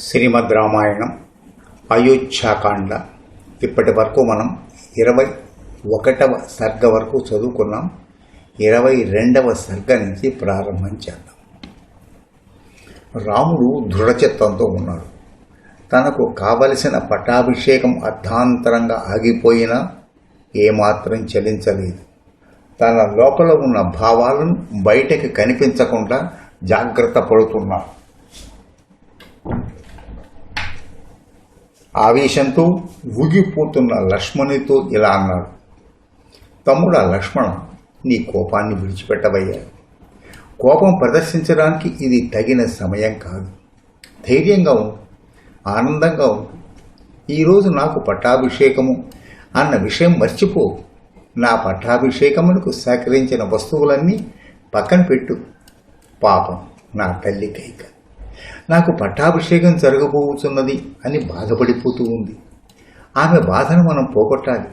శ్రీమద్ రామాయణం అయోధ్యాకాండ. ఇప్పటి వరకు మనం ఇరవై ఒకటవ సర్గ వరకు చదువుకున్నాం. ఇరవై రెండవ సర్గ నుంచి ప్రారంభం చేద్దాం. రాముడు దృఢచిత్తంతో ఉన్నాడు. తనకు కావలసిన పట్టాభిషేకం అర్ధాంతరంగా ఆగిపోయినా ఏమాత్రం చలించలేదు. తన లోపల ఉన్న భావాలను బయటకి కనిపించకుండా జాగ్రత్త పడుతున్నాడు. ఆవేశంతో ఊగిపోతున్న లక్ష్మణునితో ఇలా అన్నాడు. తమ్ముడ లక్ష్మణ నీ కోపాన్ని విడిచిపెట్టబయ్యా కోపం ప్రదర్శించడానికి ఇది తగిన సమయం కాదు. ధైర్యంగా ఉండు ఆనందంగా ఉండు. ఈరోజు నాకు పట్టాభిషేకము అన్న విషయం మర్చిపో. నా పట్టాభిషేకమునకు సహకరించిన వస్తువులన్నీ పక్కన పెట్టు. పాపం నా తల్లి కైక. నాకు పట్టాభిషేకం జరగబోతున్నది అని బాధపడిపోతూ ఉంది. ఆమె బాధను మనం పోగొట్టాలి.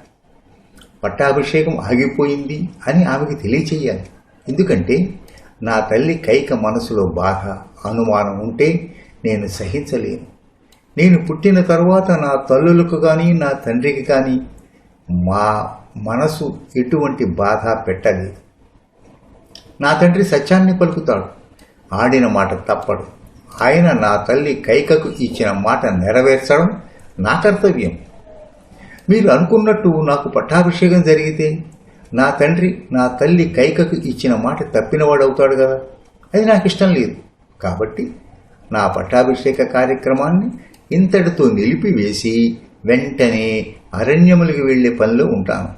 పట్టాభిషేకం ఆగిపోయింది అని ఆమెకి తెలియచేయాలి. ఎందుకంటే నా తల్లి కైక మనసులో బాధ అనుమానం ఉంటే నేను సహించలేను. నేను పుట్టిన తర్వాత నా తల్లులకు కానీ నా తండ్రికి కానీ మా మనసు ఎటువంటి బాధ పెట్టలేదు. నా తండ్రి సత్యాన్ని పలుకుతాడు. ఆడిన మాట తప్పడు. ఆయన నా తల్లి కైకకు ఇచ్చిన మాట నెరవేర్చడం నా కర్తవ్యం. మీరు అనుకున్నట్టు నాకు పట్టాభిషేకం జరిగితే నా తండ్రి నా తల్లి కైకకు ఇచ్చిన మాట తప్పినవాడవుతాడు కదా? అది నాకు ఇష్టం లేదు. కాబట్టి నా పట్టాభిషేక కార్యక్రమాన్ని ఇంతటితో నిలిపివేసి వెంటనే అరణ్యములకు వెళ్ళే పనిలో ఉంటాను.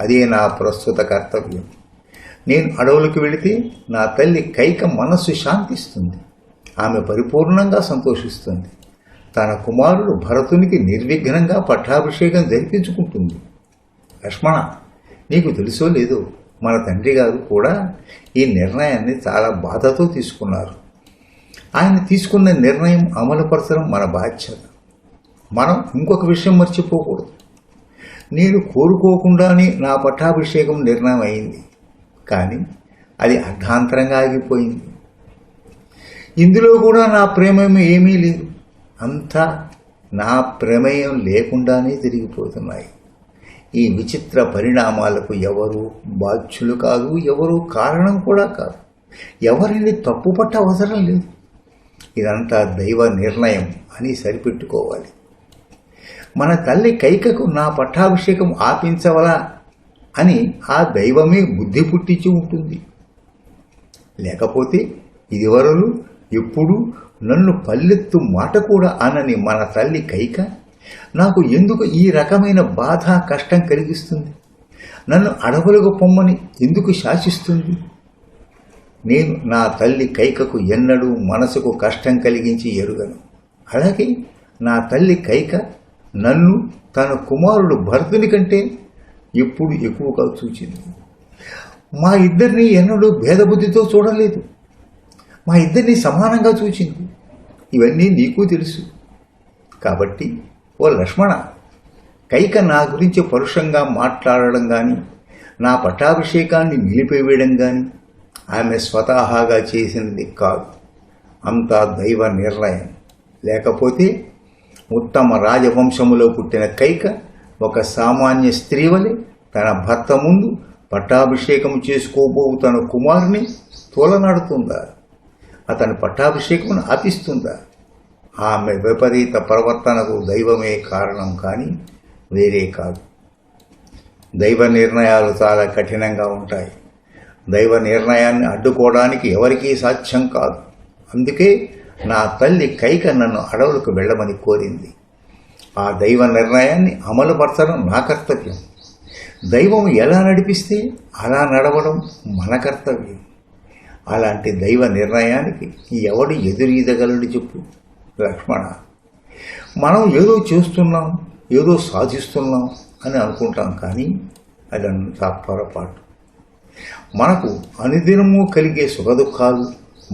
అదే నా ప్రస్తుత కర్తవ్యం. నేను అడవులకు వెళితే నా తల్లి కైక మనస్సు శాంతిస్తుంది. ఆమె పరిపూర్ణంగా సంతోషిస్తుంది. తన కుమారుడు భరతునికి నిర్విఘ్నంగా పట్టాభిషేకం జరిపించుకుంటుంది. లక్ష్మణ నీకు తెలుసో లేదో మన తండ్రి గారు కూడా ఈ నిర్ణయాన్ని చాలా బాధతో తీసుకున్నారు. ఆయన తీసుకున్న నిర్ణయం అమలుపరచడం మన బాధ్యత. మనం ఇంకొక విషయం మర్చిపోకూడదు. నేను కోరుకోకుండానే నా పట్టాభిషేకం నిర్ణయం అయింది. కానీ అది అర్ధాంతరంగా ఆగిపోయింది. ఇందులో కూడా నా ప్రమేయం ఏమీ లేదు అంతా నా ప్రమేయం లేకుండానే తిరిగిపోతున్నాయి. ఈ విచిత్ర పరిణామాలకు ఎవరు బాధ్యులు కాదు ఎవరు కారణం కూడా కాదు. ఎవరిని తప్పుపట్ట అవసరం లేదు. ఇదంతా దైవ నిర్ణయం అని సరిపెట్టుకోవాలి. మన తల్లి కైకకు నా పట్టాభిషేకం ఆపించవలా అని ఆ దైవమే బుద్ధి పుట్టించి ఉంటుంది. లేకపోతే ఇదివరలు ఎప్పుడు నన్ను పల్లెత్తు మాట కూడా అనని మన తల్లి కైక నాకు ఎందుకు ఈ రకమైన బాధ కష్టం కలిగిస్తుంది? నన్ను అడవులకు పొమ్మని ఎందుకు శాసిస్తుంది? నేను నా తల్లి కైకకు ఎన్నడూ మనసుకు కష్టం కలిగించి ఎరుగను. అలాగే నా తల్లి కైక నన్ను తన కుమారుడు భరతుని కంటే ఎప్పుడు ఎక్కువగా చూచింది. మా ఇద్దరిని ఎన్నడూ భేదబుద్ధితో చూడలేదు. మా ఇద్దరిని సమానంగా చూచింది. ఇవన్నీ నీకు తెలుసు. కాబట్టి ఓ లక్ష్మణ కైక నా గురించి పరుషంగా మాట్లాడడం కానీ నా పట్టాభిషేకాన్ని నిలిపివేయడం కానీ ఆమె స్వతహాగా చేసినది కాదు. అంతా దైవ నిర్ణయం. లేకపోతే ఉత్తమ రాజవంశములో పుట్టిన కైక ఒక సామాన్య స్త్రీ వలె తన భర్త ముందు పట్టాభిషేకం చేసుకోబోవు తన కుమారుని తోలనాడుతుందా? అతని పట్టాభిషేకమును ఆపిస్తుందా ఆమె విపరీత ప్రవర్తనకు దైవమే కారణం కానీ వేరే కాదు. దైవ నిర్ణయాలు చాలా కఠినంగా ఉంటాయి. దైవ నిర్ణయాన్ని అడ్డుకోవడానికి ఎవరికీ సాధ్యం కాదు. అందుకే నా తల్లి కైక నన్ను అడవులకు వెళ్ళమని కోరింది. ఆ దైవ నిర్ణయాన్ని అమలుపరచడం నా కర్తవ్యం. దైవం ఎలా నడిపిస్తే అలా నడవడం మన కర్తవ్యం. అలాంటి దైవ నిర్ణయానికి ఎవడు ఎదురీదగలడు చెప్పు. లక్ష్మణ మనం ఏదో చేస్తున్నాం ఏదో సాధిస్తున్నాం అని అనుకుంటాం కానీ అదంతా పొరపాటు. మనకు అనుదినము కలిగే సుఖదుఖాలు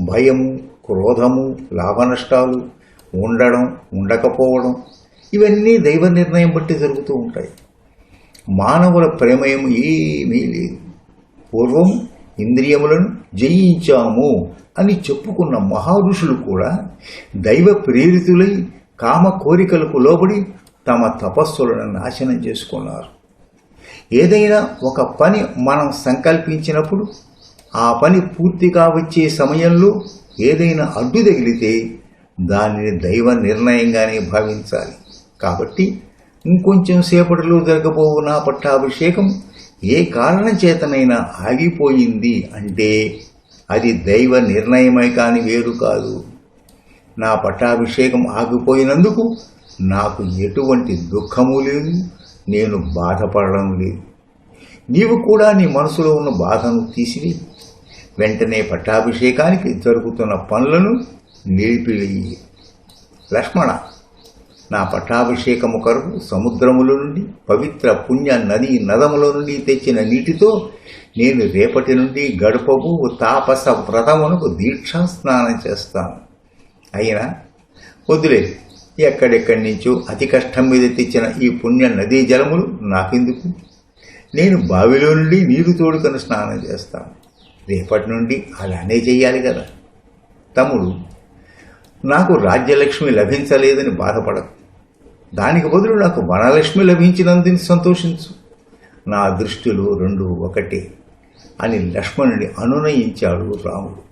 భయము క్రోధము లాభనష్టాలు ఉండడం ఉండకపోవడం ఇవన్నీ దైవ నిర్ణయం బట్టి జరుగుతూ ఉంటాయి. మానవుల ప్రమేయం ఏమీ లేదు. పూర్వం ఇంద్రియములను జయించాము అని చెప్పుకున్న మహారుషులు కూడా దైవ ప్రేరితులై కామ కోరికలకు లోబడి తమ తపస్సులను నాశనం చేసుకున్నారు. ఏదైనా ఒక పని మనం సంకల్పించినప్పుడు ఆ పని పూర్తిగా వచ్చే సమయంలో ఏదైనా అడ్డు తగిలితే దానిని దైవ నిర్ణయంగానే భావించాలి. కాబట్టి ఇంకొంచెం సేపటిలో జరగబోవు నా పట్టాభిషేకం ఏ కారణం చేతనైనా ఆగిపోయింది అంటే అది దైవ నిర్ణయమే కాని వేరు కాదు. నా పట్టాభిషేకం ఆగిపోయినందుకు నాకు ఎటువంటి దుఃఖము లేదు నేను బాధపడడం లేదు. నీవు కూడా నీ మనసులో ఉన్న బాధను తీసివి. వెంటనే పట్టాభిషేకానికి జరుగుతున్న పనులను నిలిపివేయి. లక్ష్మణ నా పట్టాభిషేకము కొరకు సముద్రముల నుండి పవిత్ర పుణ్య నది నదముల నుండి తెచ్చిన నీటితో నేను రేపటి నుండి గడపవు తాపస వ్రతమునకు దీక్షా స్నానం చేస్తాను. అయినా వద్దులే ఎక్కడెక్కడి నుంచో అతి కష్టం మీద తెచ్చిన ఈ పుణ్య నదీ జలములు నాకెందుకు? నేను బావిలో నుండి నీరు తోడుకొని స్నానం చేస్తాను. రేపటి నుండి అలానే చేయాలి కదా. తమ్ముడు నాకు రాజ్యలక్ష్మి లభించలేదని బాధపడకు. దానికి బదులు నాకు వనలక్ష్మి లభించినందుని సంతోషించు. నా దృష్టిలో రెండు ఒకటే అని లక్ష్మణుని అనునయించాడు రాముడు.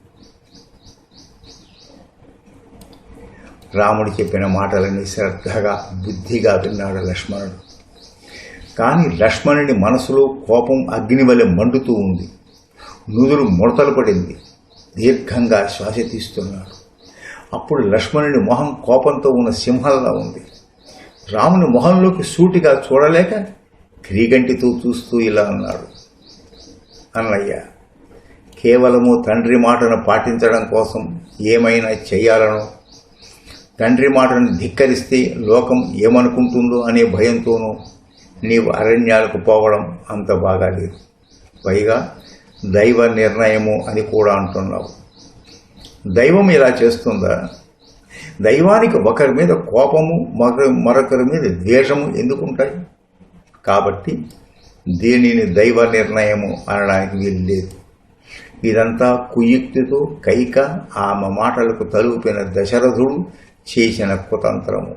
రాముడు చెప్పిన మాటలని శ్రద్ధగా బుద్ధిగా విన్నాడు లక్ష్మణుడు. కానీ లక్ష్మణుని మనసులో కోపం అగ్నివలె మండుతూ ఉంది. నుదురు ముడతలు పడింది. దీర్ఘంగా శ్వాస తీస్తున్నాడు. అప్పుడు లక్ష్మణుని మొహం కోపంతో ఉన్న సింహంలా ఉంది. రాముని మొహంలోకి సూటిగా చూడలేక క్రీగంటితో చూస్తూ ఇలా అన్నాడు. అన్నయ్య కేవలము తండ్రి మాటను పాటించడం కోసం ఏమైనా చేయాలనో? తండ్రి మాటను ధిక్కరిస్తే లోకం ఏమనుకుంటుందో అనే భయంతోనూ నీవు అరణ్యాలకు పోవడం అంత బాగాలేదు. పైగా దైవ నిర్ణయము అని కూడా అంటున్నావు. దైవం ఇలా చేస్తుందా? దైవానికి ఒకరి మీద కోపము మరొక మరొకరి మీద ద్వేషము ఎందుకుంటాయి? కాబట్టి దీనిని దైవ నిర్ణయము అనడానికి వీలు లేదు. ఇదంతా కుయుక్తితో కైక ఆమె మాటలకు తలుపిన దశరథుడు చేసిన కుతంత్రము.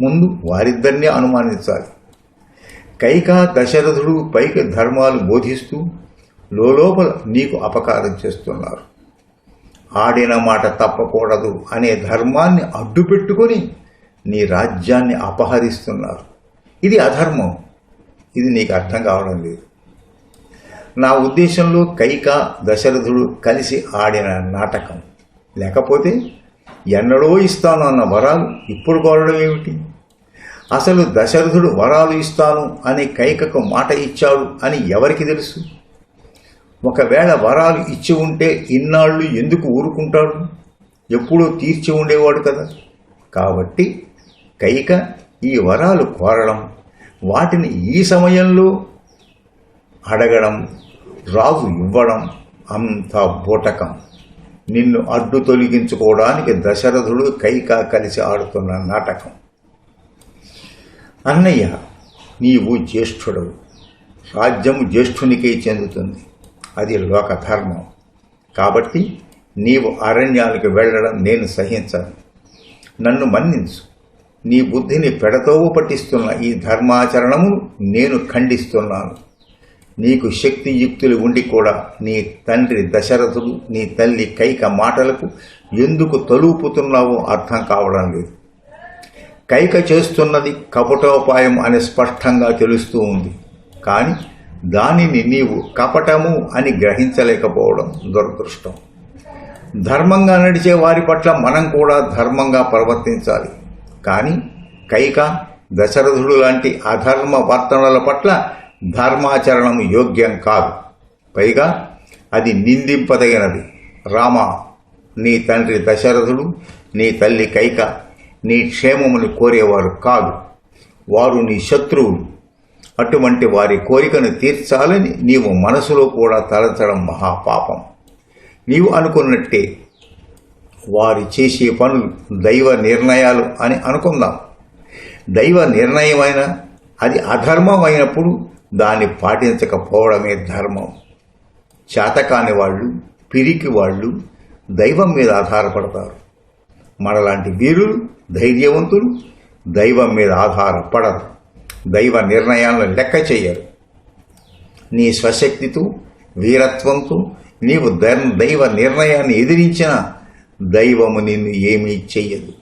ముందు వారిద్దరినీ అనుమానించాలి. కైక దశరథుడు పైకి ధర్మాలు బోధిస్తూ లోపల నీకు అపకారం చేస్తున్నారు. ఆడిన మాట తప్పకూడదు అనే ధర్మాన్ని అడ్డుపెట్టుకొని నీ రాజ్యాన్ని అపహరిస్తున్నారు. ఇది అధర్మం. ఇది నీకు అర్థం కావడం లేదు. నా ఉద్దేశంలో కైక దశరథుడు కలిసి ఆడిన నాటకం. లేకపోతే ఎన్నడో ఇస్తాను అన్న వరాలు ఇప్పుడు కోరడం ఏమిటి? అసలు దశరథుడు వరాలు ఇస్తాను అని కైకకు మాట ఇచ్చాడు అని ఎవరికి తెలుసు? ఒకవేళ వరాలు ఇచ్చి ఉంటే ఇన్నాళ్ళు ఎందుకు ఊరుకుంటాడు ఎప్పుడూ తీర్చి ఉండేవాడు కదా. కాబట్టి కైక ఈ వరాలు కోరడం వాటిని ఈ సమయంలో అడగడం రావు ఇవ్వడం అంత బూటకం. నిన్ను అడ్డు తొలగించుకోవడానికి దశరథుడు కైక కలిసి ఆడుతున్న నాటకం. అన్నయ్య నీవు జ్యేష్ఠుడవు. రాజ్యము జ్యేష్ఠునికే చెందుతుంది. అది లోక ధర్మం. కాబట్టి నీవు అరణ్యాలకు వెళ్ళడం నేను సహించను. నన్ను మన్నించు. నీ బుద్ధిని పెడతోవు పట్టిస్తున్న ఈ ధర్మాచరణము నేను ఖండిస్తున్నాను. నీకు శక్తి యుక్తులు ఉండి కూడా నీ తండ్రి దశరథుడు నీ తల్లి కైక మాటలకు ఎందుకు తలుపుతున్నావో అర్థం కావడం లేదు. కైక చేస్తున్నది కపటోపాయం అని స్పష్టంగా తెలుస్తూ ఉంది. కానీ దానిని నీవు కపటము అని గ్రహించలేకపోవడం దురదృష్టం. ధర్మంగా నడిచే వారి పట్ల మనం కూడా ధర్మంగా ప్రవర్తించాలి. కానీ కైక దశరథుడు లాంటి అధర్మ వర్తనల పట్ల ధర్మాచరణం యోగ్యం కాదు. పైగా అది నిందింపదగినది. రామ నీ తండ్రి దశరథుడు నీ తల్లి కైక నీ క్షేమమును కోరేవారు కాదు. వారు నీ శత్రువులు. అటువంటి వారి కోరికను తీర్చాలని నీవు మనసులో కూడా తలచడం మహాపాపం. నీవు అనుకున్నట్టే వారు చేసే పనులు దైవ నిర్ణయాలు అని అనుకుందాం. దైవ నిర్ణయమైన అది అధర్మం అయినప్పుడు దాన్ని పాటించకపోవడమే ధర్మం. చేతకాని వాళ్ళు పిరికి వాళ్ళు దైవం మీద ఆధారపడతారు. మనలాంటి వీరులు ధైర్యవంతులు దైవం మీద ఆధారపడరు. దైవ నిర్ణయాలను లెక్క చేయరు. నీ స్వశక్తితో వీరత్వంతో నీవు దైవ నిర్ణయాన్ని ఎదిరించిన దైవము నిన్ను ఏమీ చెయ్యదు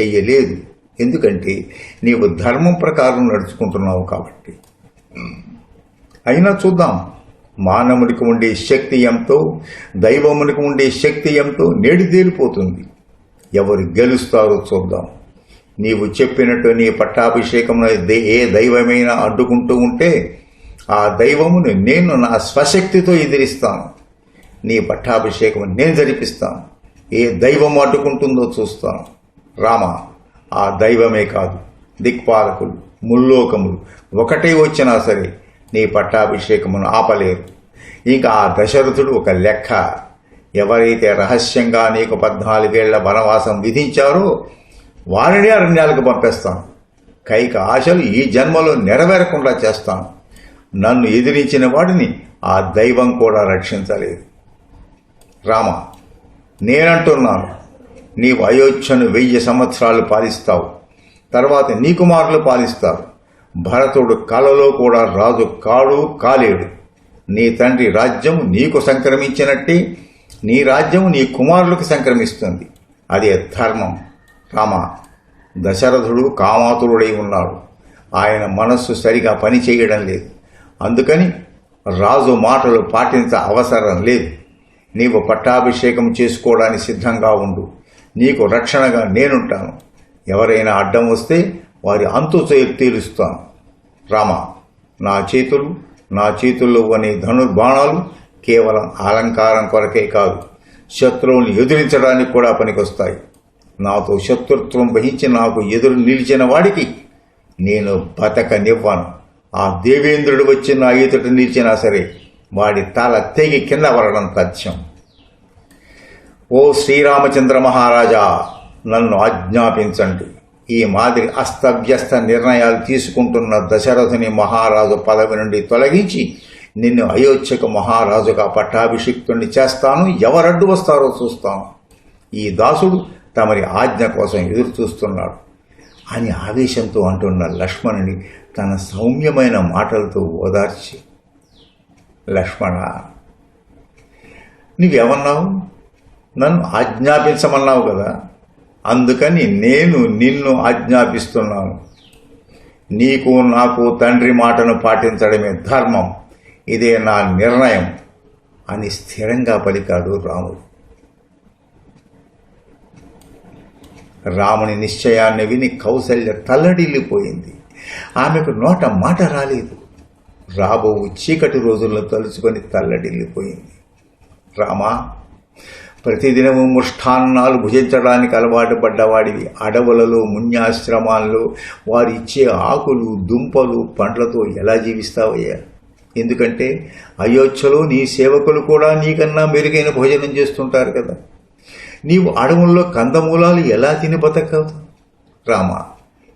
చెయ్యలేదు. ఎందుకంటే నీవు ధర్మం ప్రకారం నడుచుకుంటున్నావు కాబట్టి. అయినా చూద్దాం. మానవునికి ఉండే శక్తి ఎంతో దైవమునికి ఉండే శక్తి ఎంతో నేడు తేలిపోతుంది. ఎవరు గెలుస్తారో చూద్దాం. నీవు చెప్పినట్టు నీ పట్టాభిషేకం ఏ దైవమైనా అడ్డుకుంటూ ఉంటే ఆ దైవమును నేను నా స్వశక్తితో ఎదిరిస్తాను. నీ పట్టాభిషేకం నేను జరిపిస్తాను. ఏ దైవం అడ్డుకుంటుందో చూస్తాను. రామ ఆ దైవమే కాదు దిక్పాలకులు ముల్లోకములు ఒకటే వచ్చినా సరే నీ పట్టాభిషేకమును ఆపలేరు. ఇంకా ఆ దశరథుడు ఒక లెక్క. ఎవరైతే రహస్యంగా నీకు పద్నాలుగేళ్ళ వనవాసం విధించారో వారిని అరణ్యాలకు పంపేస్తాను కైక ఆశలు ఈ జన్మలో నెరవేరకుండా చేస్తాను నన్ను ఎదిరించిన వాడిని ఆ దైవం కూడా రక్షించలేదు. రామ నేనంటున్నాను నీవు అయోధ్యను వెయ్యి సంవత్సరాలు పాలిస్తావు. తర్వాత నీ కుమారులు పాలిస్తారు. భరతుడు కలలో కూడా రాజు కాడు కాలేడు. నీ తండ్రి రాజ్యం నీకు సంక్రమించినట్టే నీ రాజ్యం నీ కుమారులకు సంక్రమిస్తుంది. అదే ధర్మం. రామ దశరథుడు కామాతురుడై ఉన్నాడు. ఆయన మనస్సు సరిగా పని చేయడం లేదు. అందుకని రాజు మాటలు పాటించ అవసరం లేదు. నీవు పట్టాభిషేకం చేసుకోవడానికి సిద్ధంగా ఉండు. నీకు రక్షణగా నేనుంటాను. ఎవరైనా అడ్డం వస్తే వారి అంతు తీరుస్తాను. రామ నా చేతులు నా చేతుల్లో అనే ధనుర్బాణాలు కేవలం అలంకారం కొరకే కాదు. శత్రువుని ఎదిరించడానికి కూడా పనికొస్తాయి. నాతో శత్రుత్వం వహించి నాకు ఎదురు నిలిచిన వాడికి నేను బతకనివ్వను. ఆ దేవేంద్రుడు వచ్చి నా ఎదుట నిలిచినా సరే వాడి తల తెగి కింద పడడం తథ్యం. ఓ శ్రీరామచంద్ర మహారాజా నన్ను ఆజ్ఞాపించండి. ఈ మాదిరి అస్తవ్యస్త నిర్ణయాలు తీసుకుంటున్న దశరథుని మహారాజు పదవి నుండి తొలగించి నిన్ను అయోధ్యకు మహారాజుగా పట్టాభిషిక్తుణ్ణి చేస్తాను. ఎవరడ్డు వస్తారో చూస్తాను. ఈ దాసుడు తమరి ఆజ్ఞ కోసం ఎదురు చూస్తున్నాడు. అని ఆవేశంతో అంటున్న లక్ష్మణుని తన సౌమ్యమైన మాటలతో ఓదార్చి లక్ష్మణ నువ్వేమన్నావు? నన్ను ఆజ్ఞాపించమన్నావు కదా. అందుకని నేను నిన్ను ఆజ్ఞాపిస్తున్నాను. నీకు నాకు తండ్రి మాటను పాటించడమే ధర్మం. ఇదే నా నిర్ణయం అని స్థిరంగా పలికాడు రాముడు. రాముని నిశ్చయాన్ని విని కౌసల్య తల్లడిల్లిపోయింది. ఆమెకు నోట మాట రాలేదు. రాబో చీకటి రోజులను తలుచుకొని తల్లడిల్లిపోయింది. రామా ప్రతిదినము ముష్టాన్నాలు భుజించడానికి అలవాటు పడ్డవాడివి. అడవులలో మున్యాశ్రమాల్లో వారు ఇచ్చే ఆకులు దుంపలు పండ్లతో ఎలా జీవిస్తావయ్యా? ఎందుకంటే అయోధ్యలో నీ సేవకులు కూడా నీకన్నా మెరుగైన భోజనం చేస్తుంటారు కదా. నీవు అడవుల్లో కందమూలాలు ఎలా తిని బతకవు రామ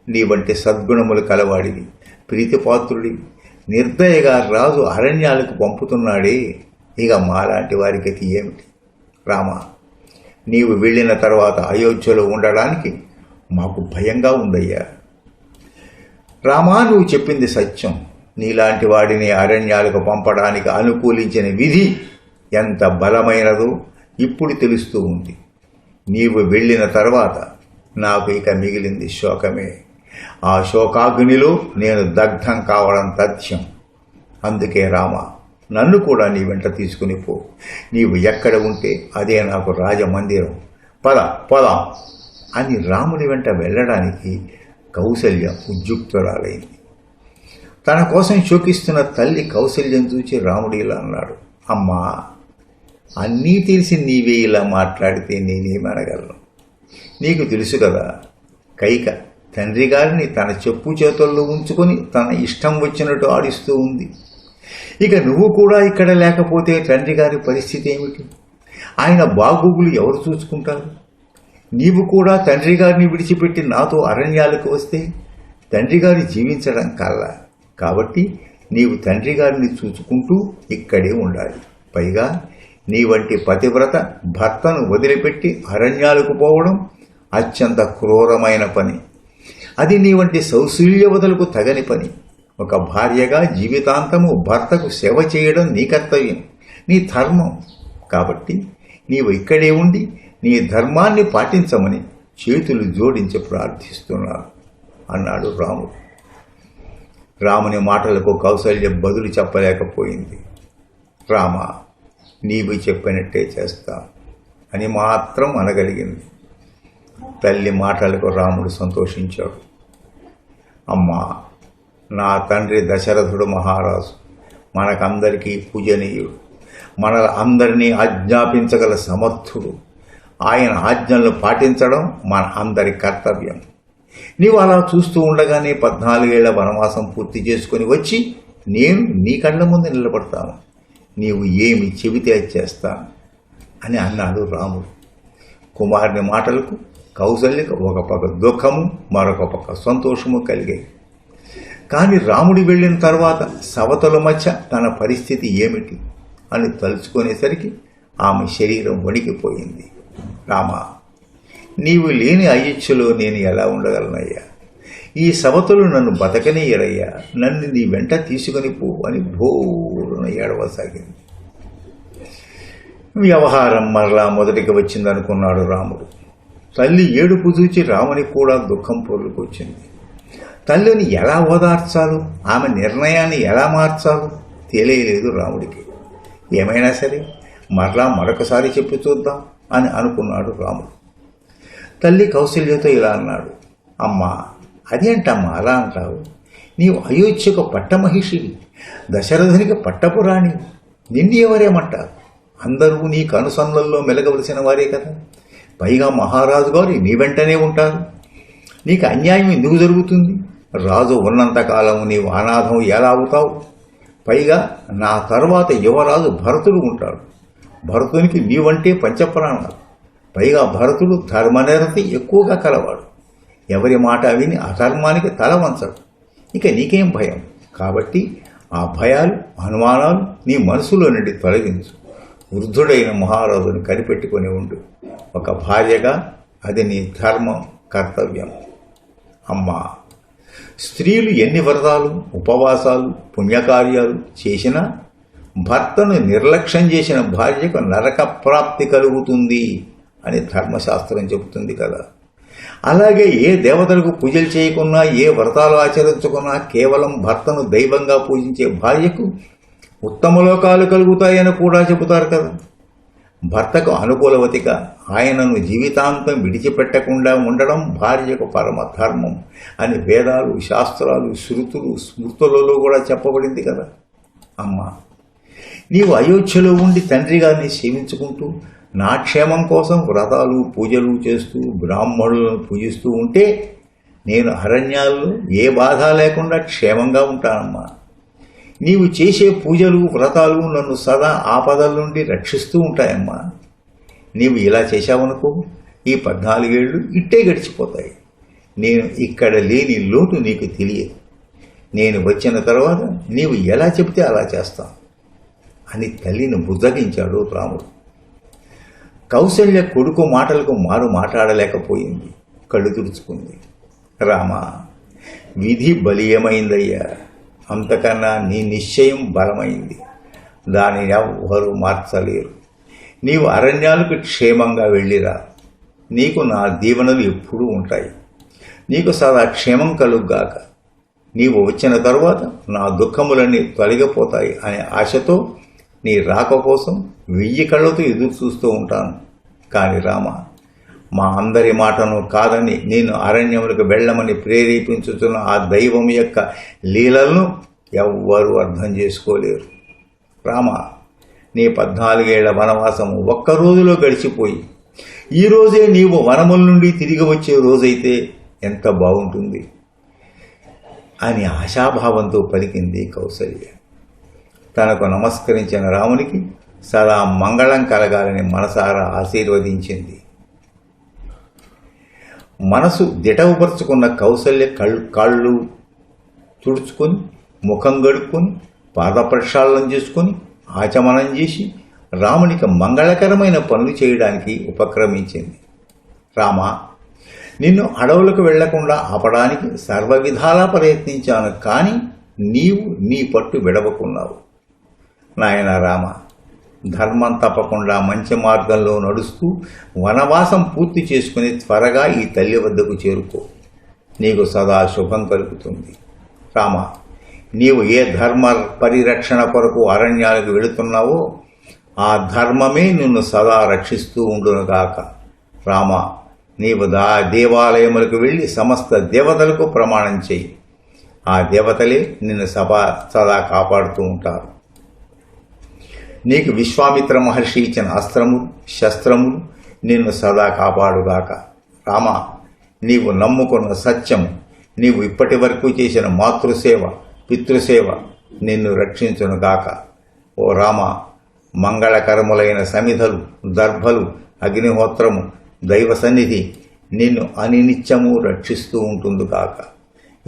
నీ వంటి సద్గుణములు కలవాడివి ప్రీతిపాత్రుడివి. నిర్దయగా రాజు అరణ్యాలకు పంపుతున్నాడే. ఇక మాలాంటి వారి గతి ఏమిటి? రామ నీవు వెళ్ళిన తర్వాత అయోధ్యలో ఉండడానికి మాకు భయంగా ఉందయ్యా. రామా నువ్వు చెప్పింది సత్యం. నీలాంటి వాడిని అరణ్యాలకు పంపడానికి అనుకూలించిన విధి ఎంత బలమైనదో ఇప్పుడు తెలుస్తూ ఉంది. నీవు వెళ్ళిన తర్వాత నాకు ఇక మిగిలింది శోకమే. ఆ శోకాగ్నిలో నేను దగ్ధం కావడం తథ్యం అందుకే రామ నన్ను కూడా నీ వెంట తీసుకుని పో. నీవు ఎక్కడ ఉంటే అదే నాకు రాజమందిరం. పద పద అని రాముని వెంట వెళ్ళడానికి కౌశల్య ఉద్యుక్తురాలైంది. తన కోసం శోకిస్తున్న తల్లి కౌసల్యం చూచి రాముడు ఇలా అన్నాడు అమ్మా అన్నీ తెలిసి నీవే ఇలా మాట్లాడితే నేనేమనగలను నీకు తెలుసు కదా కైక తండ్రి గారిని తన చెప్పు చేతుల్లో ఉంచుకొని తన ఇష్టం వచ్చినట్టు ఆడిస్తూ ఉంది. ఇక నువ్వు కూడా ఇక్కడ లేకపోతే తండ్రి గారి పరిస్థితి ఏమిటి? ఆయన బాగోగులు ఎవరు చూసుకుంటారు? నీవు కూడా తండ్రి గారిని విడిచిపెట్టి నాతో అరణ్యాలకు వస్తే తండ్రి గారి జీవించడం కల్లా. కాబట్టి నీవు తండ్రి గారిని చూసుకుంటూ ఇక్కడే ఉండాలి. పైగా నీ వంటి పతివ్రత భర్తను వదిలిపెట్టి అరణ్యాలకు పోవడం అత్యంత క్రూరమైన పని. అది నీ వంటి సౌశీల్యవతలకు తగని పని. ఒక భార్యగా జీవితాంతము భర్తకు సేవ చేయడం నీ కర్తవ్యం నీ ధర్మం. కాబట్టి నీవు ఇక్కడే ఉండి నీ ధర్మాన్ని పాటించమని చేతులు జోడించి ప్రార్థిస్తున్నాను అన్నాడు రాముడు. రాముని మాటలకు కౌశల్య బదులు చెప్పలేకపోయింది. రామ నీవు చెప్పినట్టే చేస్తా అని మాత్రం అనగలిగింది. తల్లి మాటలకు రాముడు సంతోషించాడు. అమ్మా నా తండ్రి దశరథుడు మహారాజు మనకందరికీ పూజనీయుడు మన అందరినీ ఆజ్ఞాపించగల సమర్థుడు. ఆయన ఆజ్ఞలను పాటించడం మన అందరి కర్తవ్యం. నీవు అలా చూస్తూ ఉండగానే పద్నాలుగేళ్ళ వనవాసం పూర్తి చేసుకుని వచ్చి నేను నీ కళ్ళ ముందు నిలబడతాను. నీవు ఏమి చెబితే చేస్తాను అని అన్నాడు రాముడు. కుమారుని మాటలకు కౌశల్యకు ఒక పక్క దుఃఖము మరొక పక్క సంతోషము కలిగాయి కానీ రాముడు వెళ్ళిన తర్వాత సవతల మధ్య తన పరిస్థితి ఏమిటి అని తలుచుకునేసరికి ఆమె శరీరం వణికిపోయింది. రామా నీవు లేని అయ్యచ్చులో నేను ఎలా ఉండగలనయ్యా? ఈ సవతులు నన్ను బతకనీయరయ్యా. నన్ను నీ వెంట తీసుకొని పో అని ఆందోళన ఏడవసాగింది వ్యవహారం మరలా మొదటికి వచ్చిందనుకున్నాడు రాముడు. తల్లి ఏడుపు చూచి రాముని కూడా దుఃఖం పొరుకొచ్చింది తల్లిని ఎలా ఓదార్చాలో ఆమె నిర్ణయాన్ని ఎలా మార్చాలో తెలియలేదు రాముడికి. ఏమైనా సరే మరలా మరొకసారి చెప్పి చూద్దాం అని అనుకున్నాడు రాముడు. తల్లి కౌశల్యతో ఇలా అన్నాడు అమ్మా అదేంటమ్మా అలా అంటావు? నీవు అయోధ్యకు పట్టమహిషివి. దశరథునికి పట్టపురాణి నిండి ఎవరేమంటారు? అందరూ నీ కనుసన్నల్లో మెలగవలసిన వారే కదా. పైగా మహారాజు గారు నీ వెంటనే ఉంటారు. నీకు అన్యాయం ఎందుకు జరుగుతుంది? రాజు ఉన్నంతకాలం నీవు అనాథం ఎలా అవుతావు? పైగా నా తర్వాత యువరాజు భరతుడు ఉంటాడు. భరతునికి నీవంటే పంచప్రాణాలు. పైగా భరతుడు ధర్మనిరతి ఎక్కువగా కలవాడు. ఎవరి మాట విని అధర్మానికి తల వంచడు. ఇక నీకేం భయం? కాబట్టి ఆ భయాలు అనుమానాలు నీ మనసులో నుండి తొలగించు. వృద్ధుడైన మహారాజుని కనిపెట్టుకొని ఉండు. ఒక భార్యగా అది నీ ధర్మం కర్తవ్యం. అమ్మా స్త్రీలు ఎన్ని వ్రతాలు ఉపవాసాలు పుణ్యకార్యాలు చేసినా భర్తను నిర్లక్ష్యం చేసిన భార్యకు నరక ప్రాప్తి కలుగుతుంది అని ధర్మశాస్త్రం చెబుతుంది కదా. అలాగే ఏ దేవతలకు పూజలు చేయకున్నా ఏ వ్రతాలు ఆచరించుకున్నా కేవలం భర్తను దైవంగా పూజించే భార్యకు ఉత్తమ లోకాలు కలుగుతాయని కూడా చెబుతారు కదా. భర్తకు అనుకూలవతిక ఆయనను జీవితాంతం విడిచిపెట్టకుండా ఉండడం భార్యకు పరమ ధర్మం అని వేదాలు శాస్త్రాలు శృతులు స్మృతులలో కూడా చెప్పబడింది కదా. అమ్మ నీవు అయోధ్యలో ఉండి తండ్రి గారిని సేవించుకుంటూ నా క్షేమం కోసం వ్రతాలు పూజలు చేస్తూ బ్రాహ్మణులను పూజిస్తూ ఉంటే నేను అరణ్యాల్లో ఏ బాధ లేకుండా క్షేమంగా ఉంటానమ్మా. నీవు చేసే పూజలు వ్రతాలు నన్ను సదా ఆపదల నుండి రక్షిస్తూ ఉంటాయమ్మా. నీవు ఇలా చేశావనుకో ఈ పద్నాలుగేళ్ళు ఇట్టే గడిచిపోతాయి. నేను ఇక్కడ లేని లోటు నీకు తెలియదు. నేను వచ్చిన తర్వాత నీవు ఎలా చెబితే అలా చేస్తాను అని తల్లిని బుద్ధగించాడు రాముడు. కౌశల్య కొడుకు మాటలకు మారు మాట్లాడలేకపోయింది. కళ్ళు తుడుచుకుంది. రామా విధి బలీయమైందయ్యా. అంతకన్నా నీ నిశ్చయం బలమైంది. దానిని ఎవ్వరూ మార్చలేరు. నీవు అరణ్యాలకు క్షేమంగా వెళ్ళిరా. నీకు నా దీవెనలు ఎప్పుడూ ఉంటాయి. నీకు సదా క్షేమం కలుగ్గాక. నీవు వచ్చిన తరువాత నా దుఃఖములన్నీ తొలగిపోతాయి అనే ఆశతో నీ రాక కోసం వెయ్యి కళ్ళతో ఎదురు చూస్తూ ఉంటాను. కానీ రామ మా అందరి మాటను కాదని నేను అరణ్యములకు వెళ్ళమని ప్రేరేపించుతున్న ఆ దైవం యొక్క లీలలను ఎవ్వరూ అర్థం చేసుకోలేరు. రామ నీ పద్నాలుగేళ్ళ వనవాసము ఒక్క రోజులో గడిచిపోయి ఈ రోజే నీవు వనముల నుండి తిరిగి వచ్చే రోజైతే ఎంత బాగుంటుంది అని ఆశాభావంతో పలికింది కౌసల్య. తనకు నమస్కరించిన రామునికి సదా మంగళం కలగాలని మనసారా ఆశీర్వదించింది. మనసు దిటవుపరుచుకున్న కౌసల్య కళ్ళు కాళ్ళు తుడుచుకొని ముఖం గడుక్కొని పాదప్రక్షాళనం చేసుకొని ఆచమనం చేసి రామునికి మంగళకరమైన పనులు చేయడానికి ఉపక్రమించింది. రామ నిన్ను అడవులకు వెళ్ళకుండా ఆపడానికి సర్వవిధాలా ప్రయత్నించాను కానీ నీవు నీ పట్టు విడవకున్నావు. నాయన రామ ధర్మం తప్పకుండా మంచి మార్గంలో నడుస్తూ వనవాసం పూర్తి చేసుకుని త్వరగా ఈ తల్లి వద్దకు చేరుకో. నీకు సదా శుభం కలుగుతుంది. రామ నీవు ఏ ధర్మ పరిరక్షణ కొరకు అరణ్యాలకు వెళుతున్నావో ఆ ధర్మమే నిన్ను సదా రక్షిస్తూ ఉండునుగాక రామ నీవు దా దేవాలయములకు వెళ్ళి సమస్త దేవతలకు ప్రమాణం చేయి. ఆ దేవతలే నిన్ను సభ సదా కాపాడుతూ ఉంటారు. నీకు విశ్వామిత్ర మహర్షి ఇచ్చిన అస్త్రములు శస్త్రములు నిన్ను సదా కాపాడుగాక. రామ నీవు నమ్ముకున్న సత్యం నీవు ఇప్పటి వరకు చేసిన మాతృసేవ పితృసేవ నిన్ను రక్షించునుగాక. ఓ రామ మంగళకరములైన సమిధలు దర్భలు అగ్నిహోత్రము దైవ సన్నిధి నిన్ను అనినిత్యము రక్షిస్తూ ఉంటుందిగాక.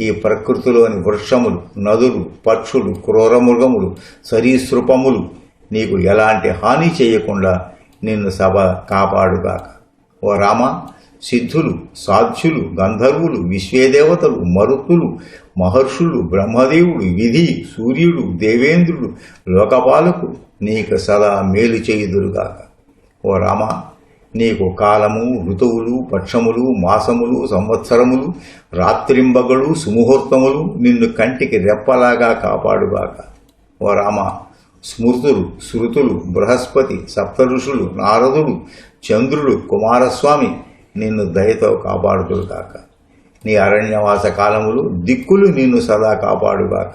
ఈ ప్రకృతిలోని వృక్షములు నదులు పక్షులు క్రూరమృగములు సరీసృపములు నీకు ఎలాంటి హాని చేయకుండా నిన్ను సభ కాపాడుగాక. ఓ రామ సిద్ధులు సాధ్యులు గంధర్వులు విశ్వేదేవతలు మరుతులు మహర్షులు బ్రహ్మదేవుడు విధి సూర్యుడు దేవేంద్రుడు లోకపాలకు నీకు సదా మేలు చేయుదురుగాక. ఓ రామ నీకు కాలము ఋతువులు పక్షములు మాసములు సంవత్సరములు రాత్రింబగలు సుముహూర్తములు నిన్ను కంటికి రెప్పలాగా కాపాడుగాక. ఓ రామ స్మృతులు శృతులు బృహస్పతి సప్తఋషులు నారదుడు చంద్రుడు కుమారస్వామి నిన్ను దయతో కాపాడుతురుగాక నీ అరణ్యవాస కాలములు దిక్కులు నిన్ను సదా కాపాడుగాక.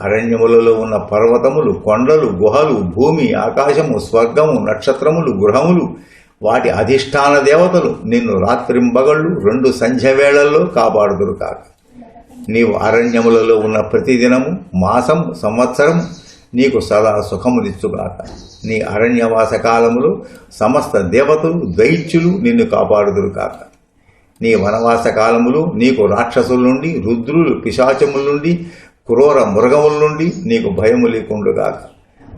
అరణ్యములలో ఉన్న పర్వతములు కొండలు గుహలు భూమి ఆకాశము స్వర్గము నక్షత్రములు గృహములు వాటి అధిష్టాన దేవతలు నిన్ను రాత్రింబగళ్ళు రెండు సంధ్య వేళల్లో కాపాడుదురు కాక నీవు అరణ్యములలో ఉన్న ప్రతిదినము మాసము సంవత్సరము నీకు సదా సుఖమునిచ్చుగాక నీ అరణ్యవాస కాలములో సమస్త దేవతలు దైత్యులు నిన్ను కాపాడుదురు కాక నీ వనవాస కాలములు నీకు రాక్షసుల నుండి రుద్రులు పిశాచముల నుండి క్రూర మృగముల నుండి నీకు భయము లేకుండుగాక.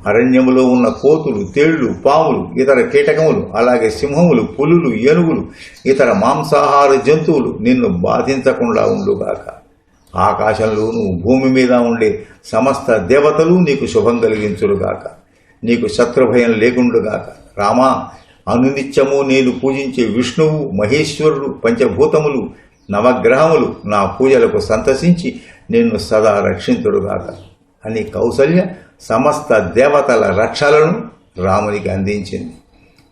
అరణ్యములో ఉన్న కోతులు తేళ్ళు పాములు ఇతర కీటకములు అలాగే సింహములు పులులు ఏనుగులు ఇతర మాంసాహార జంతువులు నిన్ను బాధించకుండా ఉండుగాక. ఆకాశంలోనూ భూమి మీద ఉండే సమస్త దేవతలు నీకు శుభం కలిగించురుగాక నీకు శత్రుభయం లేకుండుగాక రామా అనునిత్యము నేను పూజించే విష్ణువు మహేశ్వరుడు పంచభూతములు నవగ్రహములు నా పూజలకు సంతసించి నిన్ను సదా రక్షించుడుగాక అని కౌసల్య సమస్త దేవతల రక్షలను రామునికి అందించింది.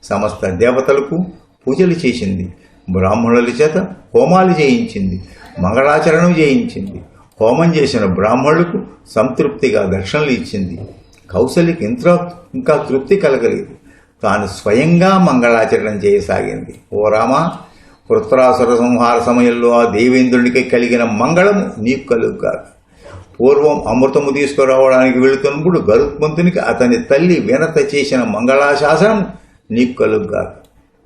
సమస్త దేవతలకు పూజలు చేసింది. బ్రాహ్మణుల చేత హోమాలు చేయించింది. మంగళాచరణం చేయించింది. హోమం చేసిన బ్రాహ్మణులకు సంతృప్తిగా దర్శనలు ఇచ్చింది. కౌశలికి ఇంత ఇంకా తృప్తి కలగలేదు. తాను స్వయంగా మంగళాచరణం చేయసాగింది. ఓ రామా వృత్రాసుర సంహార సమయంలో ఆ దేవేంద్రునికి కలిగిన మంగళము నీకు కలుగుగాక పూర్వం అమృతము తీసుకురావడానికి వెళుతున్నప్పుడు గరుత్మంతునికి అతని తల్లి వినత చేసిన మంగళాశాసనం నీకు కలుగుగాక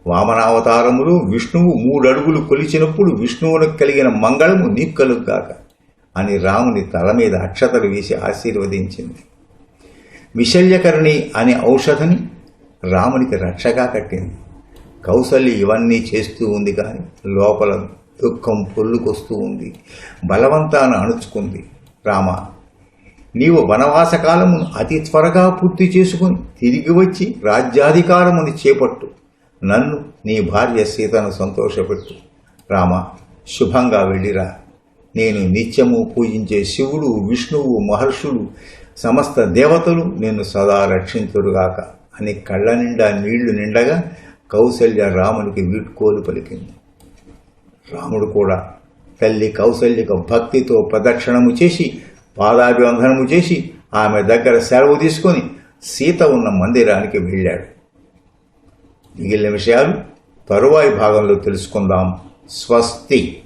వామనావతారములు విష్ణువు మూడడుగులు కొలిచినప్పుడు విష్ణువునికి కలిగిన మంగళము నీకు కలుగుగాక అని రాముని తల మీద అక్షతలు వేసి ఆశీర్వదించింది. విశల్యకరణి అనే ఔషధని రామునికి రక్షగా కట్టింది. కౌసల్య ఇవన్నీ చేస్తూ ఉంది కానీ లోపల దుఃఖం పొల్లుకొస్తూ ఉంది. బలవంతాన అణుచుకుంది రామ. నీవు వనవాస కాలమును అతి త్వరగా పూర్తి చేసుకుని తిరిగి వచ్చి రాజ్యాధికారముని చేపట్టు. నన్ను నీ భార్య సీతను సంతోషపెట్టు. రామ శుభంగా వెళ్ళిరా. నేను నిత్యము పూజించే శివుడు విష్ణువు మహర్షులు సమస్త దేవతలు నేను సదా రక్షించుడుగాక అని కళ్ళ నిండా నీళ్ళు నిండగా కౌసల్య రామునికి వీడ్కోలు పలికింది. రాముడు కూడా తల్లి కౌశల్యకు భక్తితో ప్రదక్షిణము చేసి పాదాభివందనము చేసి ఆమె దగ్గర సెలవు తీసుకొని సీత ఉన్న మందిరానికి వెళ్ళాడు. మిగిలిన విషయాలు తరువాయి భాగంలో తెలుసుకుందాం. స్వస్తి.